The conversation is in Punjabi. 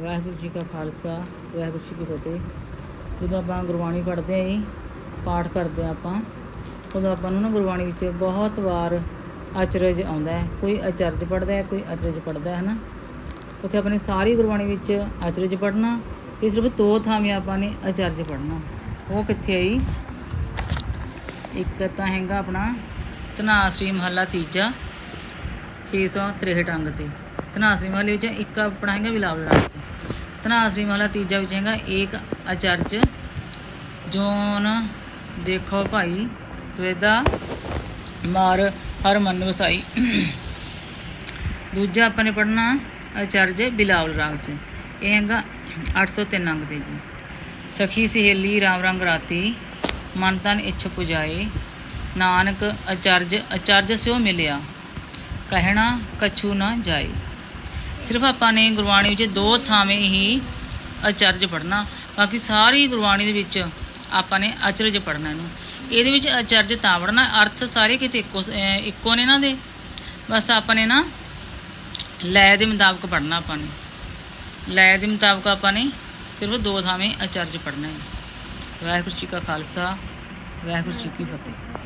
ਵਾਹਿਗੁਰੂ ਜੀ ਕਾ ਖਾਲਸਾ, ਵਾਹਿਗੁਰੂ ਜੀ ਕੀ ਫਤਿਹ। ਜਦੋਂ ਆਪਾਂ ਗੁਰਬਾਣੀ ਪੜ੍ਹਦੇ ਆਂ ਜੀ, ਪਾਠ ਕਰਦੇ ਆਂ ਆਪਾਂ, ਉਦੋਂ ਆਪਾਂ ਨੂੰ ਨਾ ਗੁਰਬਾਣੀ ਵਿੱਚ ਬਹੁਤ ਵਾਰ ਅਚਰਜ ਆਉਂਦਾ ਹੈ। ਕੋਈ ਅਚਰਜ ਪੜ੍ਹਦਾ ਹੈ, ਕੋਈ ਅਚਰਜ ਪੜ੍ਹਦਾ ਹੈ ਨਾ ਉੱਥੇ ਆਪਾਂ ਸਾਰੀ ਗੁਰਬਾਣੀ ਵਿੱਚ ਅਚਰਜ ਪੜ੍ਹਨਾ ਤੇ ਸਿਰਫ ਦੋ ਥਾਵੇਂ ਆਪਾਂ ਨੇ ਅਚਰਜ ਪੜ੍ਹਨਾ। ਉਹ ਕਿੱਥੇ ਆਈ ਇੱਕ ਤਾਂ ਹੈਗਾ ਆਪਣਾ ਤਨਾਸਰੀ ਮਹੱਲਾ ਤੀਜਾ 663 ਅੰਗ ਤੇ। ਧਨਾਸਰੀ ਮਹੱਲੇ ਵਿੱਚ ਇੱਕ ਆਪਣਾ ਹੈਗਾ ਬਿਲਾਵਲ ਰਾਗ ਚ। ਧਨਾਸਰੀ ਮਹੱਲਾ ਤੀਜਾ ਵਿੱਚ ਹੈਗਾ ਏਕ ਅਚਰਜ। ਜੋਨ, ਦੇਖੋ ਭਾਈ, ਤਵੇਦਾ, ਮਾਰ ਹਰ ਮਨ ਵਸਾਈ। ਦੂਜਾ ਆਪਾਂ ਨੇ ਪੜਨਾ ਅਚਰਜ ਬਿਲਾਵਲ ਰਾਗ ਚ। ਇਹ ਹੈਗਾ 803 ਅੰਗ ਤੇ ਜੀ। ਸਖੀ, ਸਹੇਲੀ, ਰਾਮ ਰੰਗ ਰਾਤੀ, ਮਨ ਤਨ ਇੱਛ ਪੁਜਾਏ। ਨਾਨਕ, ਅਚਰਜ ਅਚਰਜ ਸਿਓ ਮਿਲਿਆ। ਕਹਿਣਾ, ਕਛੂ ਨਾ ਜਾਏ। ਸਿਰਫ ਆਪਾਂ ਨੇ ਗੁਰਬਾਣੀ ਵਿੱਚ ਦੋ ਥਾਵੇਂ ਹੀ ਅਚਰਜ ਪੜਨਾ ਬਾਕੀ ਸਾਰੀ ਗੁਰਬਾਣੀ ਦੇ ਵਿੱਚ ਆਪਾਂ ਨੇ ਅਚਰਜ ਪੜਨਾ ਇਹਨੂੰ। ਇਹਦੇ ਵਿੱਚ ਅਚਰਜ ਤਾਂ ਪੜਨਾ ਅਰਥ ਸਾਰੇ ਕਿਤੇ ਇੱਕੋ ਇੱਕੋ ਨੇ ਇਹਨਾਂ ਦੇ। ਬਸ ਆਪਾਂ ਨੇ ਨਾ ਲੈ ਦੇ ਮੁਤਾਬਕ ਪੜਨਾ ਆਪਾਂ ਨੇ। ਲੈ ਦੇ ਮੁਤਾਬਕ ਆਪਾਂ ਨੇ ਸਿਰਫ ਦੋ ਥਾਵੇਂ ਅਚਰਜ ਪੜਨਾ ਹੈ। ਵਾਹਿਗੁਰੂ ਜੀ ਕਾ ਖਾਲਸਾ, ਵਾਹਿਗੁਰੂ ਜੀ ਕੀ ਫਤਿਹ।